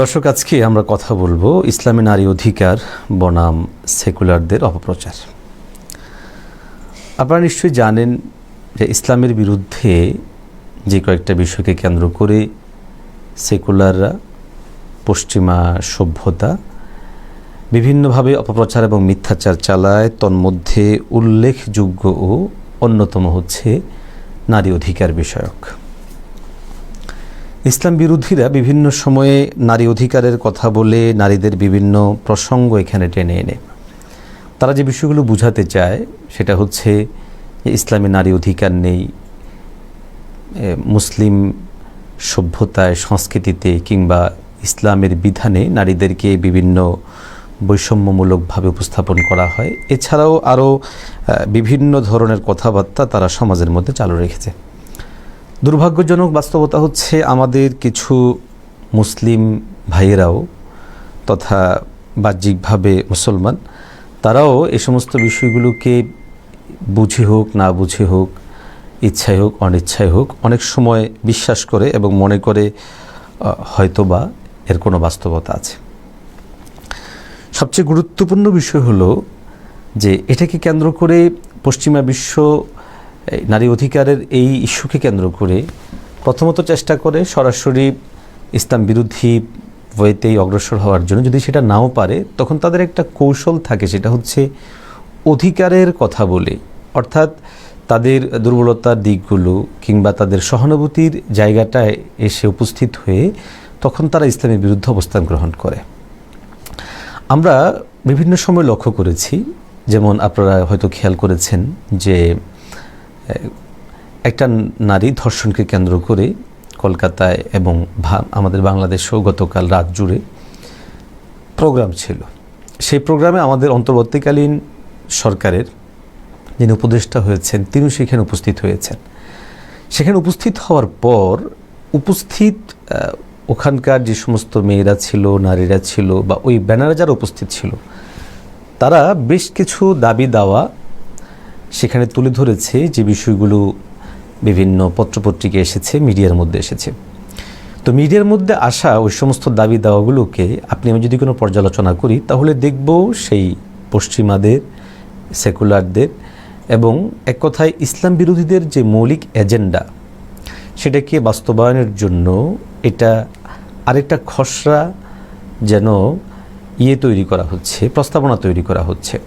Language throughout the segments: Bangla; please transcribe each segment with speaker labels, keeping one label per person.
Speaker 1: দর্শক, আজকে আমরা কথা বলব ইসলামী নারী অধিকার বনাম সেকুলারদের অপপ্রচার। আপনারা নিশ্চয়ই জানেন যে ইসলামের বিরুদ্ধে যে কয়েকটা বিষয়কে কেন্দ্র করে সেকুলাররা, পশ্চিমা সভ্যতা বিভিন্নভাবে অপপ্রচার এবং মিথ্যাচার চালায়। তন্মধ্যে উল্লেখযোগ্য ও অন্যতম হচ্ছে নারী অধিকার বিষয়ক। ইসলাম বিরোধীরা বিভিন্ন সময়ে নারী অধিকারের কথা বলে নারীদের বিভিন্ন প্রসঙ্গ এখানে টেনে এনে। তারা যে বিষয়গুলো বুঝাতে চায়, সেটা হচ্ছে ইসলামে নারী অধিকার নেই মুসলিম সভ্যতায়, সংস্কৃতিতে কিংবা ইসলামের বিধানে নারীদেরকে বিভিন্ন বৈষম্যমূলকভাবে উপস্থাপন করা হয়। এছাড়াও আরও বিভিন্ন ধরনের কথাবার্তা তারা সমাজের মধ্যে চালু রেখেছে। দুর্ভাগ্যজনক বাস্তবতা হচ্ছে আমাদের কিছু মুসলিম ভাইয়েরাও তথা বাহ্যিকভাবে মুসলমান তারাও এ সমস্ত বিষয়গুলোকে বুঝে হোক না বুঝে হোক ইচ্ছায় হোক অনিচ্ছায় হোক অনেক সময় বিশ্বাস করে এবং মনে করে আহ, হয়তোবা এর কোনো বাস্তবতা আছে। সবচেয়ে গুরুত্বপূর্ণ বিষয় হলো যে এটাকে কেন্দ্র করে পশ্চিমা বিশ্ব নারী অধিকারের এই ইস্যুকে কেন্দ্র করে প্রথমত চেষ্টা করে সরাসরি ইসলাম বিরোধী ওয়েতেই অগ্রসর হওয়ার জন্য। যদি সেটা নাও পারে, তখন তাদের একটা কৌশল থাকে, সেটা হচ্ছে অধিকারের কথা বলে। অর্থাৎ তাদের দুর্বলতার দিকগুলো কিংবা তাদের সহানুভূতির জায়গাটায় এসে উপস্থিত হয়ে তখন তারা ইসলামের বিরুদ্ধে অবস্থান গ্রহণ করে। আমরা বিভিন্ন সময় লক্ষ্য করেছি, যেমন আপনারা হয়তো খেয়াল করেছেন যে একটা নারী ধর্ষণকে কেন্দ্র করে কলকাতায় এবং আমাদের বাংলাদেশেও গতকাল রাত জুড়ে প্রোগ্রাম ছিল। সেই প্রোগ্রামে আমাদের অন্তর্বর্তীকালীন সরকারের যিনি উপদেষ্টা হয়েছেন, তিনিও সেখানে উপস্থিত হয়েছেন। সেখানে উপস্থিত হওয়ার পর উপস্থিত ওখানকার যে সমস্ত মেয়েরা ছিল, নারীরা ছিল বা ওই ব্যানারে যারা উপস্থিত ছিল, তারা বেশ কিছু দাবি দাওয়া সেখানে তুলে ধরেছে যে বিষয়গুলো বিভিন্ন পত্রপত্রিকা এসেছে, মিডিয়ার মধ্যে এসেছে। তো মিডিয়ার মধ্যে আসা ওই সমস্ত দাবি দাওয়াগুলোকে আপনি, আমি যদি কোনো পর্যালোচনা করি, তাহলে দেখব সেই পশ্চিমাদের, সেকুলারদের এবং এক কথায় ইসলাম বিরোধীদের যে মৌলিক এজেন্ডা, সেটাকে বাস্তবায়নের জন্য এটা আরেকটা খসড়া যেন ইয়ে তৈরি করা হচ্ছে, প্রস্তাবনা তৈরি করা হচ্ছে।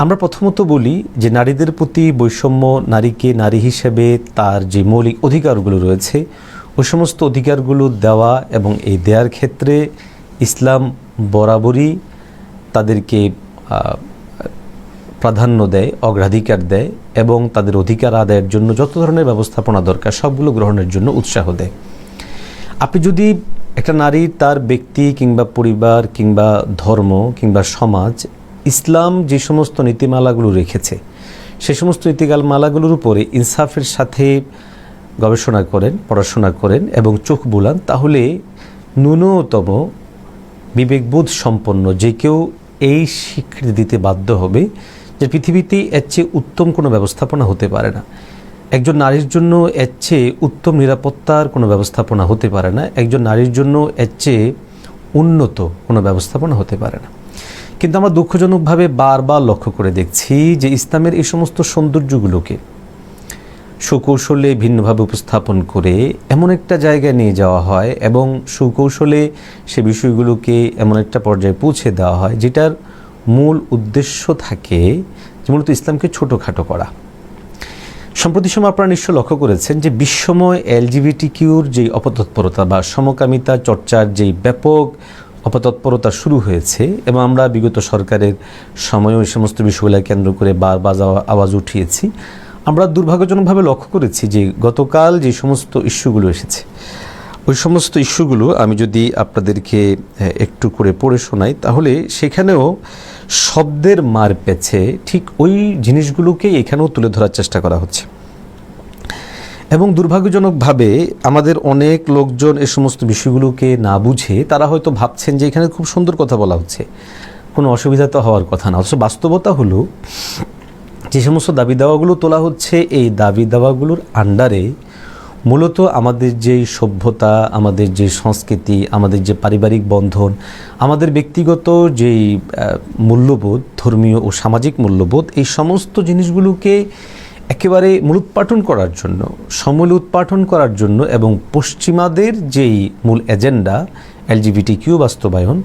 Speaker 1: আমরা প্রথমত বলি যে নারীদের প্রতি বৈষম্য নারীকে নারী হিসেবে তার যে মৌলিক অধিকারগুলো রয়েছে, ওই সমস্ত অধিকারগুলো দেওয়া এবং এই দেওয়ার ক্ষেত্রে ইসলাম বরাবরই তাদেরকে প্রাধান্য দেয়, অগ্রাধিকার দেয় এবং তাদের অধিকার আদায়ের জন্য যত ধরনের ব্যবস্থাপনা দরকার সবগুলো গ্রহণের জন্য উৎসাহ দেয়। আপনি যদি একটা নারী তার ব্যক্তি কিংবা পরিবার কিংবা ধর্ম কিংবা সমাজ ইসলাম যে সমস্ত নীতিমালাগুলো রেখেছে, সে সমস্ত নীতিমালাগুলোর উপরে ইনসাফের সাথে গবেষণা করেন, পড়াশোনা করেন এবং চোখ বুলান, তাহলে ন্যূনতম বিবেকবোধ সম্পন্ন যে কেউ এই স্বীকৃতি দিতে বাধ্য হবে যে পৃথিবীতে এর চেয়ে উত্তম কোনো ব্যবস্থাপনা হতে পারে না। একজন নারীর জন্য এর চেয়ে উত্তম নিরাপত্তার কোনো ব্যবস্থাপনা হতে পারে না। একজন নারীর জন্য এর চেয়ে উন্নত কোনো ব্যবস্থাপনা হতে পারে না। কিন্তু আমরা দুঃখজনকভাবে বারবার লক্ষ্য করে দেখছি যে ইসলামের এই সমস্ত সৌন্দর্যগুলোকে সুকৌশলে ভিন্নভাবে উপস্থাপন করে এমন একটা জায়গায় নিয়ে যাওয়া হয় এবং সুকৌশলে সে বিষয়গুলোকে এমন একটা পর্যায়ে পৌঁছে দেওয়া হয় যেটার মূল উদ্দেশ্য থাকে যে মূলত ইসলামকে ছোটোখাটো করা। সম্প্রতি সময় আপনারা নিশ্চয় লক্ষ্য করেছেন যে বিশ্বময় এলজিবিটি কিউর যেই অপতৎপরতা বা সমকামিতা চর্চার যেই ব্যাপক অপতৎপরতা শুরু হয়েছে এবং আমরা বিগত সরকারের সময়ও ওই সমস্ত বিষয়গুলো কেন্দ্র করে বারবার আওয়া- আওয়াজ উঠিয়েছি। আমরা দুর্ভাগ্যজনকভাবে লক্ষ্য করেছি যে গতকাল যে সমস্ত ইস্যুগুলো এসেছে, ওই সমস্ত ইস্যুগুলো আমি যদি আপনাদেরকে একটু করে পড়ে শোনাই, তাহলে সেখানেও শব্দের মার পেছে ঠিক ওই জিনিসগুলোকেই এখানেও তুলে ধরার চেষ্টা করা হচ্ছে। এবং দুর্ভাগ্যজনকভাবে আমাদের অনেক লোকজন এ সমস্ত বিষয়গুলোকে না বুঝে তারা হয়তো ভাবছেন যে এখানে খুব সুন্দর কথা বলা হচ্ছে। কোনো অসুবিধা তো হওয়ার কথা না। অথচ বাস্তবতা হলো, যে সমস্ত দাবি দাওয়াগুলো তোলা হচ্ছে, এই দাবি দাওয়াগুলোর আন্ডারে মূলত আমাদের যে সভ্যতা, আমাদের যে সংস্কৃতি, আমাদের যে পারিবারিক বন্ধন, আমাদের ব্যক্তিগত যেই মূল্যবোধ, ধর্মীয় ও সামাজিক মূল্যবোধ, এই সমস্ত জিনিসগুলোকে একেবারে মূলোৎপাটন করার জন্য, সমূল উৎপাটন করার জন্য এবং পশ্চিমাদের যেই মূল এজেন্ডা এলজিবিটি কিউ বাস্তবায়ন,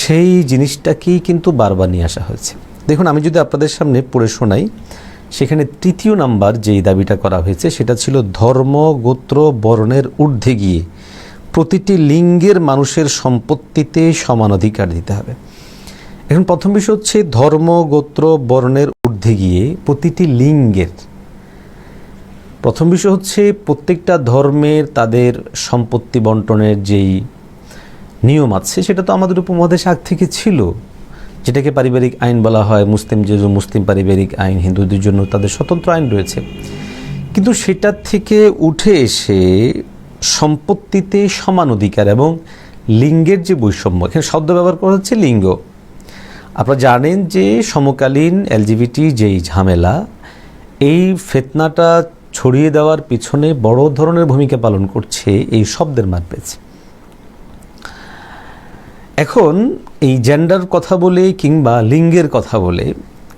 Speaker 1: সেই জিনিসটাকেই কিন্তু বারবার নিয়ে আসা হয়েছে। দেখুন, আমি যদি আপনাদের সামনে পড়ে শোনাই, সেখানে তৃতীয় নাম্বার যেই দাবিটা করা হয়েছে, সেটা ছিল ধর্ম, গোত্র, বর্ণের ঊর্ধ্বে গিয়ে প্রতিটি লিঙ্গের মানুষের সম্পত্তিতে সমান অধিকার দিতে হবে। এখন প্রথম বিষয় হচ্ছে ধর্ম, গোত্র, বর্ণের ঊর্ধ্বে গিয়ে প্রতিটি লিঙ্গের প্রথম বিষয় হচ্ছে প্রত্যেকটা ধর্মের তাদের সম্পত্তি বন্টনের যেই নিয়ম আছে, সেটা তো আমাদের উপমহাদেশ আগ থেকে ছিল। যেটাকে পারিবারিক আইন বলা হয়, মুসলিম যে মুসলিম পারিবারিক আইন, হিন্দুদের জন্য তাদের স্বতন্ত্র আইন রয়েছে। কিন্তু সেটার থেকে উঠে এসে সম্পত্তিতে সমান অধিকার এবং লিঙ্গের যে বৈষম্য, এখানে শব্দ ব্যবহার করা হচ্ছে লিঙ্গ। আপনারা জানেন যে সমকালীন এলজিবিটি যেই ঝামেলা, এই ফেতনাটা ছড়িয়ে দেওয়ার পিছনে বড় ধরনের ভূমিকা পালন করছে এই শব্দের মারপেচ এখন এই জেন্ডার কথা বলে কিংবা লিঙ্গের কথা বলে,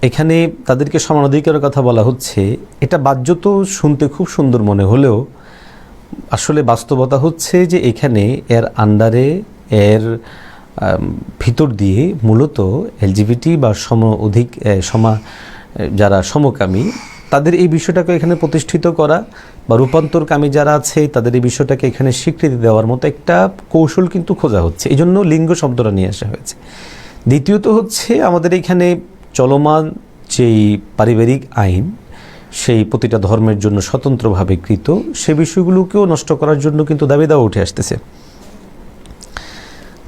Speaker 1: এখানে তাদেরকে সমান অধিকারের কথা বলা হচ্ছে, এটা বাহ্য তো শুনতে খুব সুন্দর মনে হলেও আসলে বাস্তবতা হচ্ছে যে এখানে এর আন্ডারে এর ভিতর দিয়ে মূলত এলজিবিটি বা সম অধিক সমা যারা সমকামী তাদের এই বিষয়টাকে এখানে প্রতিষ্ঠিত করা বা রূপান্তরকামী যারা আছে, তাদের এই বিষয়টাকে এখানে স্বীকৃতি দেওয়ার মতো একটা কৌশল কিন্তু খোঁজা হচ্ছে। এই জন্য লিঙ্গ শব্দটা নিয়ে আসা হয়েছে। দ্বিতীয়ত হচ্ছে আমাদের এখানে চলমান যেই পারিবারিক আইন, সেই প্রতিটা ধর্মের জন্য স্বতন্ত্রভাবে কৃত, সে বিষয়গুলোকেও নষ্ট করার জন্য কিন্তু দাবি দেওয়া উঠে আসতেছে।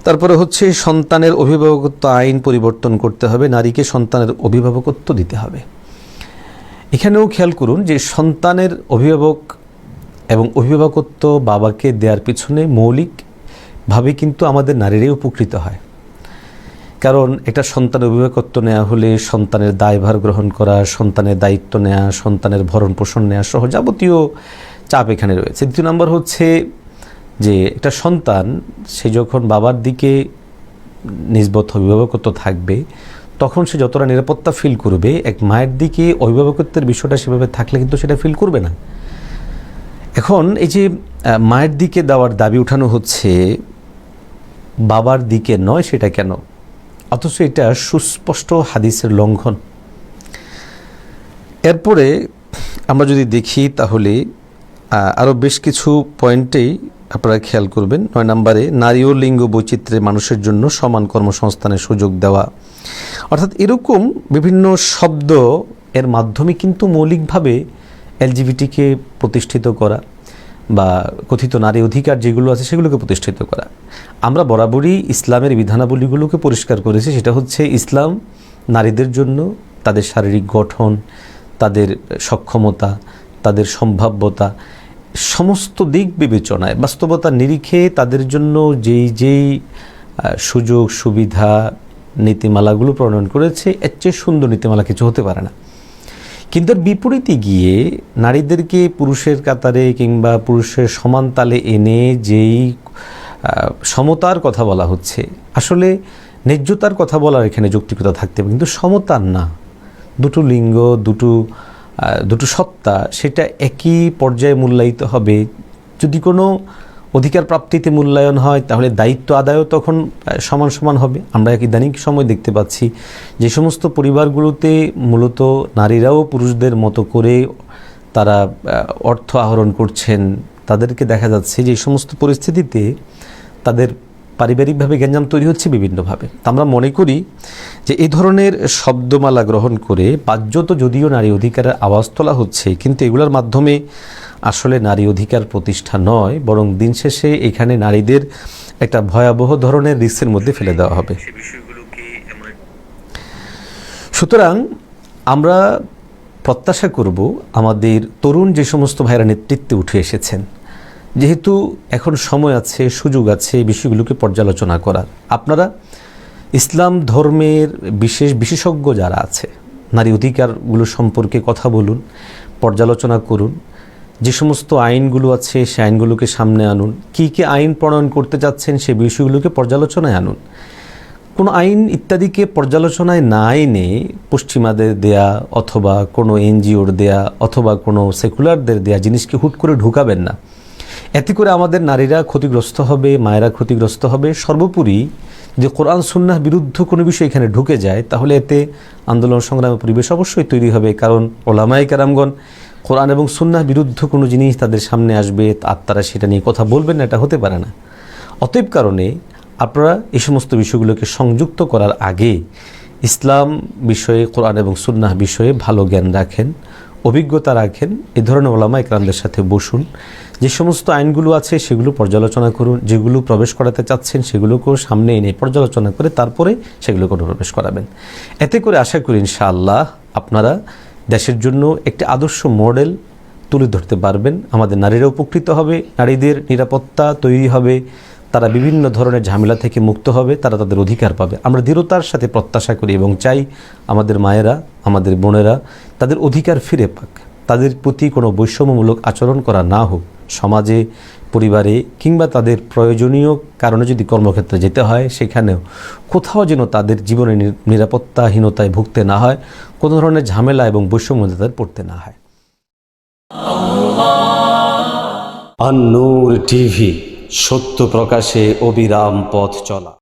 Speaker 1: তারপরে হচ্ছে সন্তানের অভিভাবকত্ব আইন পরিবর্তন করতে হবে, নারীকে সন্তানের অভিভাবকত্ব দিতে হবে। এখানেও খেয়াল করুন যে সন্তানের অভিভাবক এবং অভিভাবকত্ব বাবাকে দেওয়ার পিছনে মৌলিকভাবে কিন্তু আমাদের নারীরাই উপকৃত হয়। কারণ একটা সন্তানের অভিভাবকত্ব নেওয়া হলে সন্তানের দায়ভার গ্রহণ করা, সন্তানের দায়িত্ব নেওয়া সন্তানের ভরণ পোষণ নেওয়া সহ যাবতীয় চাপ এখানে রয়েছে। দ্বিতীয় নম্বর হচ্ছে যে একটা সন্তান, সে যখন বাবার দিকে নিজবদ্ধ অভিভাবকত্ব থাকবে তখন সে যতটা নিরাপত্তা ফিল করবে, এক মায়ের দিকে অভিভাবকত্বের বিষয়টা সেভাবে থাকলে কিন্তু সেটা ফিল করবে না। এখন এই যে মায়ের দিকে দেওয়ার দাবি উঠানো হচ্ছে, বাবার দিকে নয় সেটা কেন? অথচ এটা সুস্পষ্ট হাদিসের লঙ্ঘন। এরপরে আমরা যদি দেখি তাহলে আরও বেশ কিছু পয়েন্টেই আপনারা খেয়াল করবেন, নয় নম্বরে, নারী ও লিঙ্গ বৈচিত্র্যে মানুষের জন্য সমান কর্মসংস্থানের সুযোগ দেওয়া। অর্থাৎ এরকম বিভিন্ন শব্দ এর মাধ্যমে কিন্তু মৌলিকভাবে এলজিবিটিকে প্রতিষ্ঠিত করা বা কথিত নারী অধিকার যেগুলো আছে সেগুলোকে প্রতিষ্ঠিত করা। আমরা বরাবরই ইসলামের বিধানাবলীগুলোকে পরিষ্কার করেছি, সেটা হচ্ছে ইসলাম নারীদের জন্য, তাদের শারীরিক গঠন, তাদের সক্ষমতা, তাদের সম্ভাব্যতা সমস্ত দিক বিবেচনায় বাস্তবতার নিরিখে তাদের জন্য যেই যেই সুযোগ, সুবিধা, নীতিমালাগুলো প্রণয়ন করেছে, এর চেয়ে সুন্দর নীতিমালা কিছু হতে পারে না। কিন্তু বিপরীতে গিয়ে নারীদেরকে পুরুষের কাতারে কিংবা পুরুষের সমান তালে এনে যেই সমতার কথা বলা হচ্ছে, আসলে ন্যায্যতার কথা বলার এখানে যৌক্তিকতা থাকতে হবে। কিন্তু সমতার না। দুটো লিঙ্গ, দুটো দুটো সত্তা, সেটা একই পর্যায়ে মূল্যায়িত হবে। যদি কোনো অধিকার প্রাপ্তিতে মূল্যায়ন হয়, তাহলে দায়িত্ব আদায়ও তখন সমান সমান হবে। আমরা এক ইদানিং সময় দেখতে পাচ্ছি যে সমস্ত পরিবারগুলোতে মূলত নারীরাও পুরুষদের মতো করে তারা অর্থ আহরণ করছেন। তাদেরকে দেখা যাচ্ছে যে সমস্ত পরিস্থিতিতে তাদের পারিবারিকভাবে গ্যাঞ্জাম তৈরি হচ্ছে বিভিন্নভাবে। তা আমরা মনে করি যে এই ধরনের শব্দমালা গ্রহণ করে বাহ্যত যদিও নারী অধিকারের আওয়াজ তোলা হচ্ছে কিন্তু এগুলোর মাধ্যমে আসলে নারী অধিকার প্রতিষ্ঠা নয় বরং দিন শেষে এখানে নারীদের একটা ভয়াবহ ধরনের রিস্কের মধ্যে ফেলে দেওয়া হবে। সুতরাং আমরা প্রত্যাশা করব আমাদের তরুণ যে সমস্ত ভাইরা নেতৃত্বে উঠে এসেছেন যেহেতু এখন সময় আছে, সুযোগ আছে এই বিষয়গুলোকে পর্যালোচনা করার, আপনারা ইসলাম ধর্মের বিশেষ বিশেষজ্ঞ যারা আছে, নারী অধিকারগুলো সম্পর্কে কথা বলুন, পর্যালোচনা করুন, যে সমস্ত আইনগুলো আছে সে আইনগুলোকে সামনে আনুন, কী কী আইন প্রণয়ন করতে চাচ্ছেন সে বিষয়গুলোকে পর্যালোচনায় আনুন। কোনো আইন ইত্যাদিকে পর্যালোচনায় না এনে পশ্চিমাদের দেয়া অথবা কোনো এনজিওর দেয়া অথবা কোনো সেকুলারদের দেয়া জিনিসকে হুট করে ঢুকাবেন না। এতে করে আমাদের নারীরা ক্ষতিগ্রস্ত হবে, মায়েরা ক্ষতিগ্রস্ত হবে। সর্বোপরি যে কোরআন সুন্নাহ বিরুদ্ধ কোনো বিষয় এখানে ঢুকে যায়, তাহলে এতে আন্দোলন সংগ্রামের পরিবেশ অবশ্যই তৈরি হবে। কারণ ওলামাই কারামগণ কোরআন এবং সুন্নাহ বিরুদ্ধ কোনো জিনিস তাদের সামনে আসবে, আর তারা সেটা নিয়ে কথা বলবেন না, এটা হতে পারে না। অতএব কারণে আপনারা এই সমস্ত বিষয়গুলোকে সংযুক্ত করার আগে ইসলাম বিষয়ে, কোরআন এবং সুন্নাহ বিষয়ে ভালো জ্ঞান রাখেন। অভিজ্ঞতা রাখেন। এ ধরনের ওলামা একরামদের সাথে বসুন। যে সমস্ত আইনগুলো আছে, সেগুলো পর্যালোচনা করুন। যেগুলো প্রবেশ করাতে চাচ্ছেন, সেগুলোকেও সামনে এনে পর্যালোচনা করে তারপরে সেগুলোকে প্রবেশ করাবেন। এতে করে আশা করি ইনশাআল্লাহ আপনারা দেশের জন্য একটি আদর্শ মডেল তুলে ধরতে পারবেন। আমাদের নারীরা উপকৃত হবে, নারীদের নিরাপত্তা তৈরি হবে, তারা বিভিন্ন ধরনের ঝামেলা থেকে মুক্ত হবে, তারা তাদের অধিকার পাবে। আমরা দৃঢ়তার সাথে প্রত্যাশা করি এবং চাই আমাদের মায়েরা, আমাদের বোনেরা তাদের অধিকার ফিরে পাক। তাদের প্রতি কোনো বৈষম্যমূলক আচরণ করা না হোক। সমাজে, পরিবারে কিংবা তাদের প্রয়োজনীয় কারণে যদি কর্মক্ষেত্রে যেতে হয়, সেখানেও কোথাও যেন তাদের জীবনে নিরাপত্তাহীনতায় ভুগতে না হয়, কোনো ধরনের ঝামেলা এবং বৈষম্য তাদের পড়তে না হয়। আন্নুর টিভি, সত্য প্রকাশে অবিরাম পথ চলা।